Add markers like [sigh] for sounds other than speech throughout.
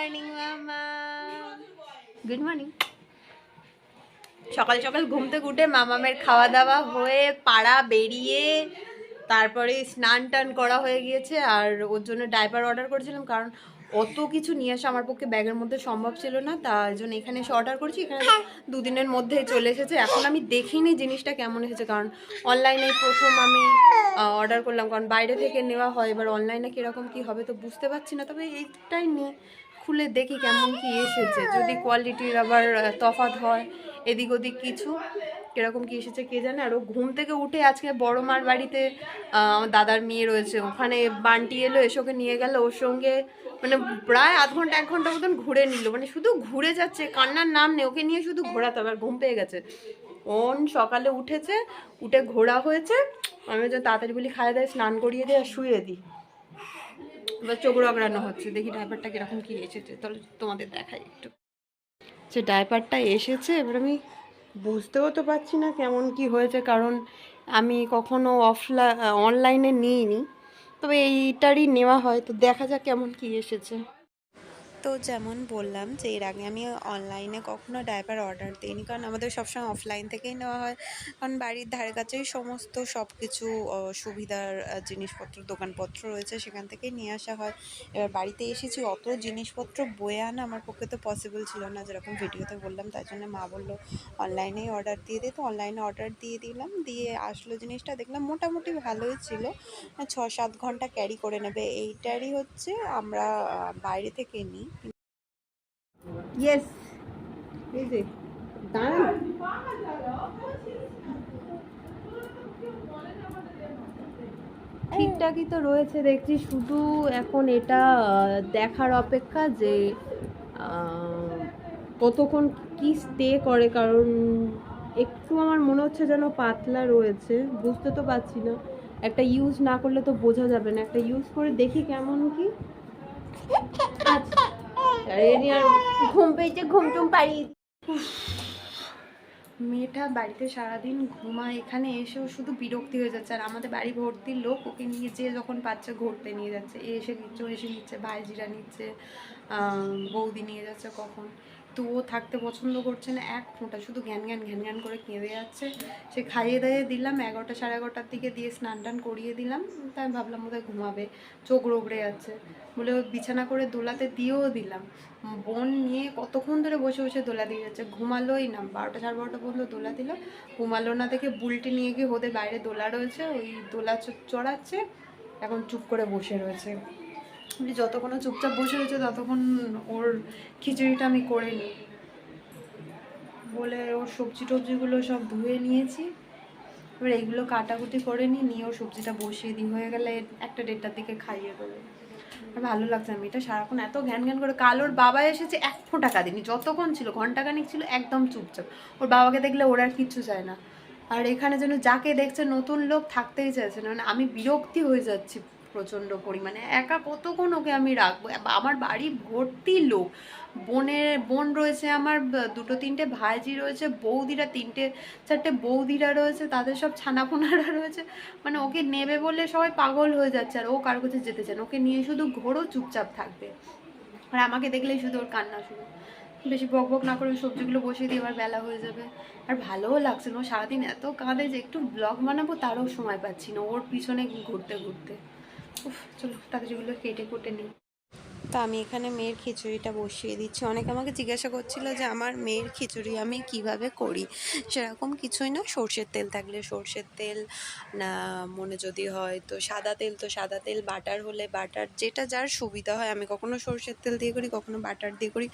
Morning মামা good morning সকাল সকাল ঘুম থেকে উঠে মামামের খাওয়া দাওয়া হয়ে পাড়া বেরিয়ে তারপরে স্নান টান করা হয়ে গিয়েছে আর ওর জন্য ডাইপার অর্ডার করেছিলাম কারণ অত কিছু নিয়ে আসা আমার পক্ষে ব্যাগের মধ্যে সম্ভব ছিল না তার জন্য এখানে এসে অর্ডার করেছি। এখানে দুদিনের মধ্যে চলে এসেছে। এখন আমি দেখিনি জিনিসটা কেমন এসেছে কারণ অনলাইনে প্রথম আমি অর্ডার করলাম। কারণ বাইরে থেকে নেওয়া হয় এবার অনলাইনে কীরকম কী হবে তো বুঝতে পারছি না। তবে এইটাই নিয়ে খুলে দেখি কেমন কি এসেছে। যদি কোয়ালিটির আবার তফাত হয়, এদিক ওদিক কিছু, কীরকম কি এসেছে কে জানে। আর ও ঘুম থেকে উঠে আজকে বড় মার বাড়িতে আমার দাদার মেয়ে রয়েছে। ওখানে বান্টি এলো, এসে ওকে নিয়ে গেল। ওর সঙ্গে মানে প্রায় আধ ঘণ্টা, এক ঘণ্টা মতন ঘুরে নিল। মানে শুধু ঘুরে যাচ্ছে, কান্নার নাম নেই। ওকে নিয়ে শুধু ঘোরাতে হবে, আর ঘুম পেয়ে গেছে। ওন সকালে উঠেছে, উঠে ঘোরা হয়েছে। আমি যে তাড়াতাড়ি বলি খাইয়ে দেয় স্নান করিয়ে দিই আর শুয়ে দিই এবার চোখ রগড়ানো হচ্ছে। দেখি ডাইপারটা কীরকম কি এসেছে। তাহলে তোমাদের দেখাই একটু। সে ডাইপারটা এসেছে, এবার আমি বুঝতেও তো পারছি না কেমন কি হয়েছে, কারণ আমি কখনো অফলাইন অনলাইনে নিইনি। তবে এইটারই নেওয়া হয়, তো দেখা যাক কেমন কি এসেছে। তো যেমন বললাম যে এর আগে আমি অনলাইনে কখনো ডাইপার অর্ডার দিইনি। কারণ আমাদের সবসময় অফলাইন থেকেই নেওয়া হয়। কারণ বাড়ির ধারে কাছেই সমস্ত সব কিছু সুবিধার জিনিসপত্র, দোকানপত্র রয়েছে, সেখান থেকেই নিয়ে আসা হয়। এবার বাড়িতে এসেছি, অত জিনিসপত্র বয়ে আনা আমার পক্ষে তো পসিবল ছিল না। যেরকম ভিডিওতে বললাম, তার জন্য মা বলল অনলাইনেই অর্ডার দিয়ে দিই তো অনলাইনে অর্ডার দিয়ে দিলাম, দিয়ে আসলো জিনিসটা, দেখলাম মোটামুটি ভালোই ছিল। ছ সাত ঘণ্টা ক্যারি করে নেবে। এইটারই হচ্ছে আমরা বাইরে থেকে নিই। ইয়েস যে দাঁড়ান ঠিকঠাকই তো রয়েছে দেখছি, শুধু এখন এটা দেখার অপেক্ষা যে কতক্ষণ কি স্টে করে, কারণ একটু আমার মনে হচ্ছে যেন পাতলা রয়েছে, বুঝতে তো পারছি না। একটা ইউজ না করলে তো বোঝা যাবে না। একটা ইউজ করে দেখি কেমন কি। আচ্ছা। মেয়েটা বাড়িতে সারাদিন ঘুমায়, এখানে এসেও শুধু বিরক্তি হয়ে যাচ্ছে। আর আমাদের বাড়ি ভর্তি লোক ওকে নিয়ে যে যখন পাচ্ছে ঘুরতে নিয়ে যাচ্ছে এসে নিচ্ছে এসে নিচ্ছে ভাইজিরা নিচ্ছে বৌদি নিয়ে যাচ্ছে কখন। তো ও থাকতে পছন্দ করছে না, এক ফোঁটা, শুধু ঘ্যান ঘ্যান ঘ্যান ঘ্যান করে কেঁদে যাচ্ছে। সে খাইয়ে দাইয়ে দিলাম, এগারোটা সাড়ে এগারোটার দিকে দিয়ে স্নান টান করিয়ে দিলাম, তাই ভাবলাম বোধহয় ঘুমাবে। চোখ রোগড়ে যাচ্ছে। বলে বিছানা করে দোলাতে দিয়েও দিলাম। বোন নিয়ে কতক্ষণ ধরে বসে বসে দোলা দিয়ে যাচ্ছে, ঘুমালোই না। বারোটা সাড়ে বারোটা পর্যন্ত দোলা দিল। ঘুমালো না দেখে বুলটি নিয়ে গিয়ে ওদের বাইরে দোলা রয়েছে, ওই দোলা চড়াচ্ছে, এখন চুপ করে বসে রয়েছে। বলি যতক্ষণ চুপচাপ বসে রয়েছে, ততক্ষণ ওর খিচুড়িটা আমি করে নিই। বলে ওর সবজি টবজিগুলো সব ধুয়ে নিয়েছি। এবার এইগুলো কাটাকুটি করে নিই নিয়ে ওর সবজিটা বসিয়ে দিই। হয়ে গেলে একটা দেড়টার দিকে খাইয়ে দেবো। আর ভালো লাগছে আমি এটা সারাক্ষণ এত ঘ্যান ঘ্যান করে, কাল ওর বাবা এসেছে এক ফোঁটা কাঁদিনি, যতক্ষণ ছিল, ঘন্টাখানিক ছিল, একদম চুপচাপ। ওর বাবাকে দেখলে ওর আর কিচ্ছু চায় না। আর এখানে যেন যাকে দেখছে, নতুন লোক থাকতেই চাইছে না। মানে আমি বিরক্তি হয়ে যাচ্ছি প্রচণ্ড পরিমাণে। একা কতক্ষণ ওকে আমি রাখব? আমার বাড়ি ভর্তি লোক। বোনের বোন রয়েছে আমার, দুটো তিনটে ভাইজি রয়েছে, বৌদিরা তিনটে, চারটে বৌদিরা রয়েছে, তাদের সব ছানাপোনারা রয়েছে। মানে ওকে নেবে বলে সবাই পাগল হয়ে যাচ্ছে আর ও কার কাছে যেতে চায় না। ওকে নিয়ে শুধু ঘোরও চুপচাপ থাকবে। আর আমাকে দেখলেই শুধু ওর কান্না শুরু। বেশি বক বক না করে সবজিগুলো বসিয়ে দিয়ে এবার বেলা হয়ে যাবে। আর ভালোও লাগছে না। সারাদিন এত কাঁদে যে একটু ব্লগ বানাবো তারও সময় পাচ্ছি না। ওর পিছনে ঘুরতে ঘুরতে। উফ চলো তাড়াতাড়িগুলো কেটে কুটে নিই। তো আমি এখানে মেয়ের খিচুড়িটা বসিয়ে দিচ্ছি। অনেকে আমাকে জিজ্ঞাসা করছিল যে আমার মেয়ের খিচুড়ি আমি কীভাবে করি? সেরকম কিছুই না, সর্ষের তেল থাকলে সর্ষের তেল, না মনে যদি হয় তো সাদা তেল, তো সাদা তেল, বাটার হলে বাটার, যেটা যার সুবিধা হয়। আমি কখনো সর্ষের তেল দিয়ে করি, কখনো বাটার দিয়ে করি।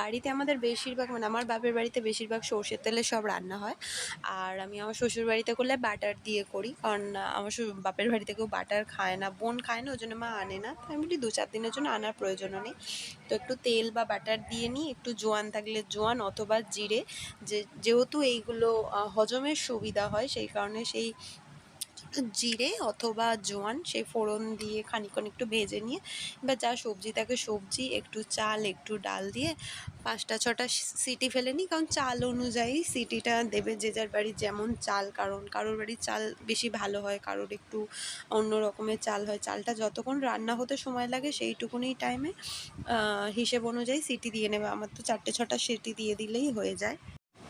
বাড়িতে আমাদের বেশিরভাগ মানে আমার বাপের বাড়িতে বেশিরভাগ সর্ষের তেলে সব রান্না হয়। আর আমি আমার শ্বশুর বাড়িতে করলে বাটার দিয়ে করি। কারণ আমার বাপের বাড়িতে কেউ বাটার খায় না, বোন খায় না, ওই জন্য মা আনে না। আমি দু চার দিনের জন্য আনার প্রয়োজনও নেই। তো একটু তেল বা বাটার দিয়ে নিই, একটু জোয়ান থাকলে জোয়ান অথবা জিরে। যে, যেহেতু এইগুলো হজমের সুবিধা হয়, সেই কারণে সেই জিরে অথবা জোয়ান, সেই ফোড়ন দিয়ে খানিকক্ষণ একটু ভেজে নিয়ে, বা যা সবজি থাকে সবজি, একটু চাল, একটু ডাল দিয়ে পাঁচটা, ছটা সিটি ফেলে নিই। কারণ চাল অনুযায়ী সিটিটা দেবে যে যার বাড়ির যেমন চাল, কারণ কারোর বাড়ির চাল বেশি ভালো হয়, কারোর একটু অন্য রকমের চাল হয়। চালটা যতক্ষণ রান্না হতে সময় লাগে সেইটুকুনি টাইমে হিসেব অনুযায়ী সিটি দিয়ে নেবে। আমার তো চারটে, ছটা সিটি দিয়ে দিলেই হয়ে যায়।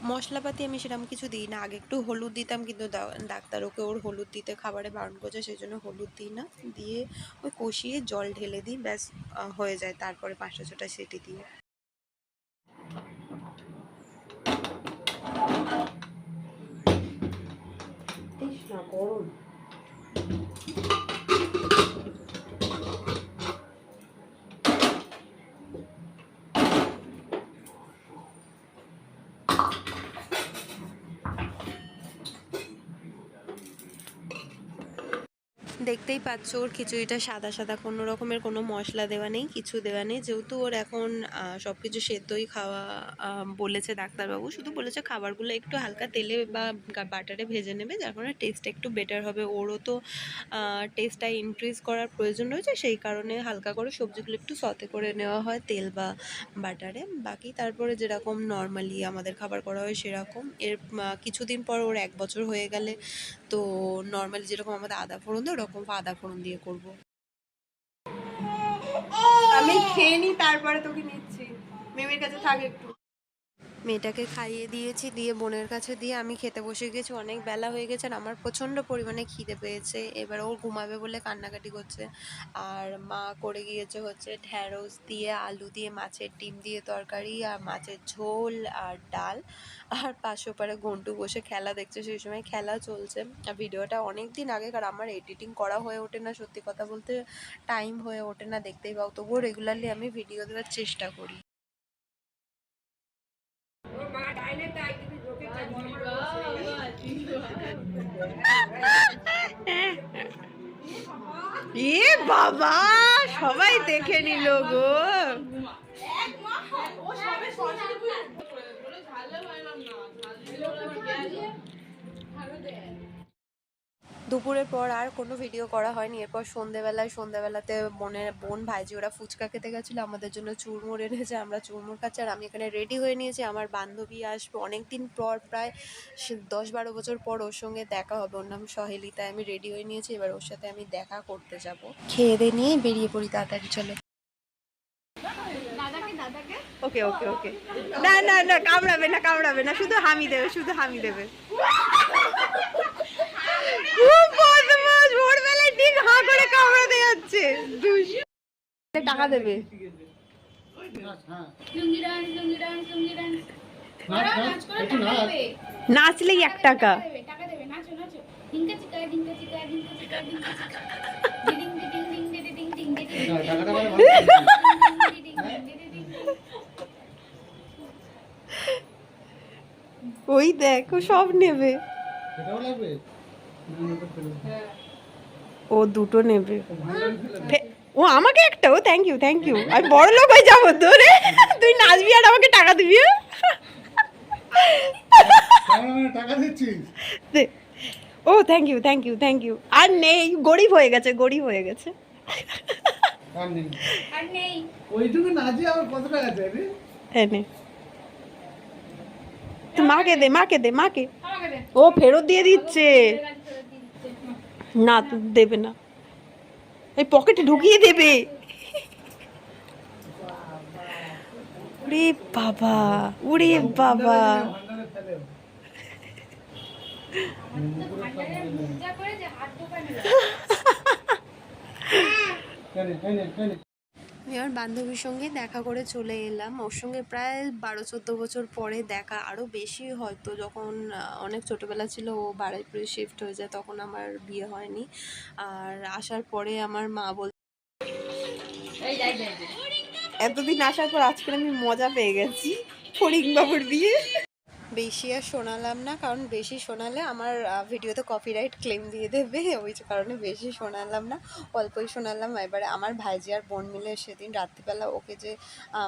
মশলাপাতি আমি সেরকম কিছু দিই না। আগে একটু হলুদ দিতাম, কিন্তু ডাক্তার ওকে ওর হলুদ দিতে খাবারে বারণ করছে সেই জন্য হলুদ দিই না। দিয়ে ওই কষিয়ে জল ঢেলে দিই, ব্যাস হয়ে যায়। তারপরে পাঁচটা ছটা সেটি দিয়ে দেখতেই পাচ্ছ ওর খিচুড়িটা সাদা সাদা, কোনো রকমের কোনো মশলা দেওয়া নেই, কিছু দেওয়া নেই। যেহেতু ওর এখন সব কিছু সেদ্ধই খাওয়া বলেছে ডাক্তারবাবু। শুধু বলেছে খাবারগুলো একটু হালকা তেলে বা বাটারে ভেজে নেবে, যার কারণে টেস্ট একটু বেটার হবে। ওরও তো টেস্টটা ইনক্রিজ করার প্রয়োজন রয়েছে, সেই কারণে হালকা করে সবজিগুলো একটু সতে করে নেওয়া হয়, তেল বা বাটারে। বাকি তারপরে যেরকম নর্মালি আমাদের খাবার করা হয় সেরকম। এর কিছুদিন পর ওর এক বছর হয়ে গেলে তো নর্মালি যেরকম আমাদের আদা ফোড়ন দেয়, ওরকম আদা ফোড়ন দিয়ে করব। আমি খেয়ে নিই তারপরে তোকে নিচ্ছি। মেমের কাছে থাক একটু। মেয়েটাকে খাইয়ে দিয়েছি, দিয়ে বোনের কাছে দিয়ে আমি খেতে বসে গেছি। অনেক বেলা হয়ে গেছে আর আমার প্রচণ্ড পরিমাণে খিদে পেয়েছে। এবার ও ঘুমাবে বলে কান্নাকাটি করছে। আর মা করে গিয়েছে হচ্ছে ঢ্যাঁড়স দিয়ে, আলু দিয়ে, মাছের ডিম দিয়ে তরকারি, আর মাছের ঝোল, আর ডাল। আর পাশে পারে ঘন্টু বসে খেলা দেখছে। সেই সময় খেলা চলছে। আর ভিডিওটা অনেক দিন আগে কারণ আমার এডিটিং করা হয়ে ওঠে না। সত্যি কথা বলতে টাইম হয়ে ওঠে না। দেখতেই পাও, তবুও রেগুলারলি আমি ভিডিও দেওয়ার চেষ্টা করি। এ বাবা সবাই দেখে নিল গো। দুপুরের পর আর কোনো ভিডিও করা হয়নি। এরপর সন্ধেবেলায় সন্ধেবেলাতে বোনের বোন ভাইজি ওরা ফুচকা খেতে গেছিল। আমাদের জন্য চুরমুর এনেছে আমরা চুরমুর খাচ্ছি। আর আমি এখানে রেডি হয়ে নিয়েছি। আমার বান্ধবী আসবে অনেক দিন পর প্রায় দশ বারো বছর পর ওর সঙ্গে দেখা হবে। ওর নাম সহেলি তাই আমি রেডি হয়ে নিয়েছি। এবার ওর সাথে আমি দেখা করতে যাব। খেয়ে দিয়ে নিয়ে বেরিয়ে পড়ি তাড়াতাড়ি চলো। ওকে ওকে ওকে না না না কামড়াবে না কামড়াবে না। শুধু হামি দেবে শুধু হামি দেবে খুব বদমাস ভোরবেলায় ঠিক হাঁ করে কামড়াতে যাচ্ছে দুষ টাকা দেবে lungi dance lungi dance lungi dance করো নাচ করে টাকা দেবে নাচলেই এক টাকা দেবে টাকা দেবে নাচো নাচো ডিঙ্কা চিকা ডিঙ্কা চিকা ডিঙ্কা চিকা ডিঙ্কা চিকা ডিডিং ডিডিং ডিং ডিডিং ডিং ডিডিং টাকাটা মানে ডিডিং ডিডিং ওই দেখো সব নেবে। এটাও লাগবে? ও দুটো নেবে। ও আমাকে একটা ও থ্যাংক ইউ থ্যাংক ইউ আমি বড় লোক হয়ে যাব তো রে তুই নাচবি আর আমাকে টাকা দিবি। ও thank you thank you thank you আর নেই গরিব হয়ে গেছে গরিব হয়ে গেছে। মাকে দে মাকে দে মাকে। ও ফেরত দিয়ে দিচ্ছে গাড়ি ফেরত দিয়ে দিচ্ছে না তুই দেবে না এই পকেটে ঢুকিয়ে দেবে ওরে বাবা ওরে বাবা যা করে যে হাত দোকানে কেন কেন কেন আমি আমার বান্ধবীর সঙ্গে দেখা করে চলে এলাম। ওর সঙ্গে প্রায় বারো, চোদ্দ বছর পরে দেখা। আরও বেশি হয়তো যখন অনেক ছোটোবেলা ছিল, ও বাড়াইপুরে শিফট হয়ে যায়, তখন আমার বিয়ে হয়নি। আর আসার পরে আমার মা বল এতদিন আসার পর আজকে আমি মজা পেয়ে গেছি ফরিং বাবুর বিয়ে। বেশি আর শোনালাম না, কারণ বেশি শোনালে আমার ভিডিওতে কপিরাইট ক্লেম দিয়ে দেবে, [laughs] ওই কারণে বেশি শোনালাম না। অল্পই শোনালাম, এবারে আমার ভাইজি আর বোন মিলে সেদিন রাত্রিবেলা ওকে যে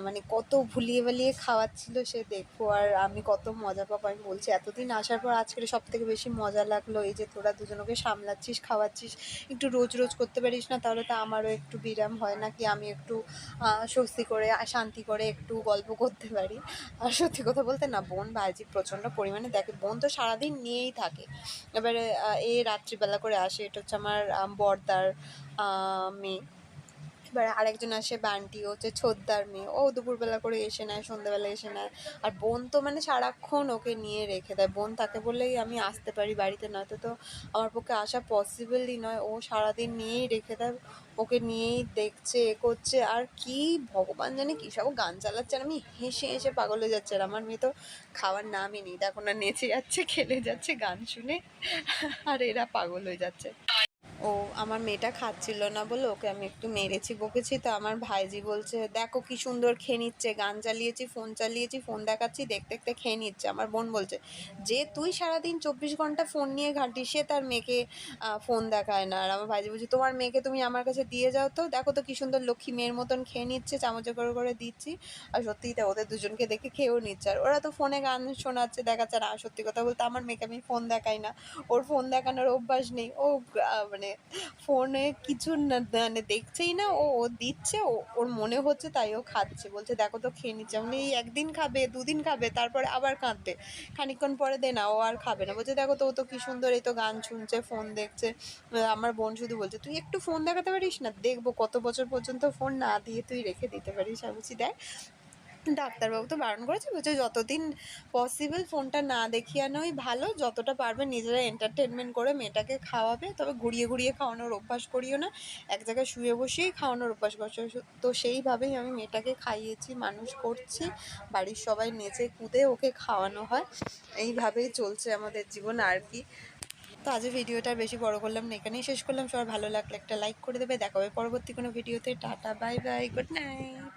মানে কত ভুলিয়ে ভালিয়ে খাওয়াচ্ছিল সে দেখো, আর আমি কত মজা পাবো, আমি বলছি এতদিন আসার পর আজকে সব থেকে বেশি মজা লাগল, এই যে তোরা দুজনকে সামলাচ্ছিস, খাওয়াচ্ছিস, একটু রোজ রোজ করতে পারিস না, তাহলে তো আমারও একটু বিরাম হয় না কি আমি একটু স্বস্তি করে, শান্তি করে একটু গল্প করতে পারি। আর সত্যি কথা বলতে না, বোন ভাইজি প্রচণ্ড পরিমাণে দেখে বোন তো সারাদিন নিয়েই থাকে। এবারে এ রাত্রিবেলা করে আসে এটা হচ্ছে আমার আহ, মেয়ে। এবারে আরেকজন আসে বান্টি হচ্ছে ছোদ্দার মেয়ে। ও দুপুরবেলা করে এসে নেয় সন্ধ্যাবেলা এসে নেয়। আর বোন তো মানে সারাক্ষণ ওকে নিয়ে রেখে দেয়। বোন তাকে বললেই আমি আসতে পারি বাড়িতে নয়তো তো আমার পক্ষে আসা পসিবলই নয়। ও সারাদিন নিয়েই রেখে দেয়। ওকে নিয়েই দেখছে, এ করছে, আর কি ভগবান জানে কী সব গান চালাচ্ছে, আর আমি হেসে হেসে পাগল হয়ে যাচ্ছে, আর আমার মেয়ে তো খাওয়ার নামই নেই। দেখো না, নেচে যাচ্ছে, খেলে যাচ্ছে, গান শুনে, আর এরা পাগল হয়ে যাচ্ছে। ও আমার মেয়েটা খাচ্ছিল না বলে ওকে আমি একটু মেরেছি, বকেছি। তো আমার ভাইজি বলছে, দেখো কি সুন্দর খেয়ে নিচ্ছে, গান চালিয়েছি ফোন চালিয়েছি ফোন দেখাচ্ছি দেখতে দেখতে খেয়ে নিচ্ছে। আমার বোন বলছে, যে তুই সারাদিন চব্বিশ ঘণ্টা ফোন নিয়ে ঘাঁটিস, সে তার মেয়েকে ফোন দেখায় না। আর আমার ভাইজি বলছে, তোমার মেয়েকে তুমি আমার কাছে দিয়ে যাও তো, দেখো তো কি সুন্দর লক্ষ্মী মেয়ের মতন খেয়ে নিচ্ছে, চামচে করে করে দিচ্ছি। আর সত্যিই তো ওদের দুজনকে দেখে খেয়েও নিচ্ছে। আর ওরা তো ফোনে গান শোনাচ্ছে, দেখাচ্ছে। আর সত্যি কথা বলতে আমার মেয়েকে আমি ফোন দেখাই না। ওর ফোন দেখানোর অভ্যাস নেই। ও মানে ফোনে কিছু মানে দেখছেই না, ও ও দিচ্ছে, ও, ওর মনে হচ্ছে তাই ও খাচ্ছে। বলছে, দেখো তো, খেয়ে নিচ্ছে। আমি এই একদিন খাবে, দুদিন খাবে, তারপরে আবার কাঁদবে। খানিকক্ষণ পরে দে না, ও আর খাবে না। বলছে, দেখো তো, ও তো কি সুন্দর, এই তো গান শুনছে, ফোন দেখছে। আমার বোন শুধু বলছে, তুই একটু ফোন দেখাতে পারিস না? দেখব, কত বছর পর্যন্ত ফোন না দিয়ে তুই রেখে দিতে পারিস? আমি দেখ ডাক্তারবাবু তো বারণ করেছে, বলছে যতদিন পসিবল ফোনটা না দেখিয়ানোই ভালো, যতটা পারবে নিজেরা এন্টারটেনমেন্ট করে মেয়েটাকে খাওয়াবে, তবে ঘুরিয়ে ঘুরিয়ে খাওয়ানোর অভ্যাস করিও না, এক জায়গায় শুয়ে বসেই খাওয়ানোর অভ্যাস করছ। তো সেইভাবেই আমি মেয়েটাকে খাইয়েছি, মানুষ করছি, বাড়ির সবাই নেচে কুদে ওকে খাওয়ানো হয়, এইভাবেই চলছে আমাদের জীবন আর কি। তো আজ ভিডিওটা বেশি বড় করলাম না, এখানেই শেষ করলাম। সবার ভালো লাগলে একটা লাইক করে দেবে, দেখা হবে পরবর্তী কোনো ভিডিওতে tata bye bye good night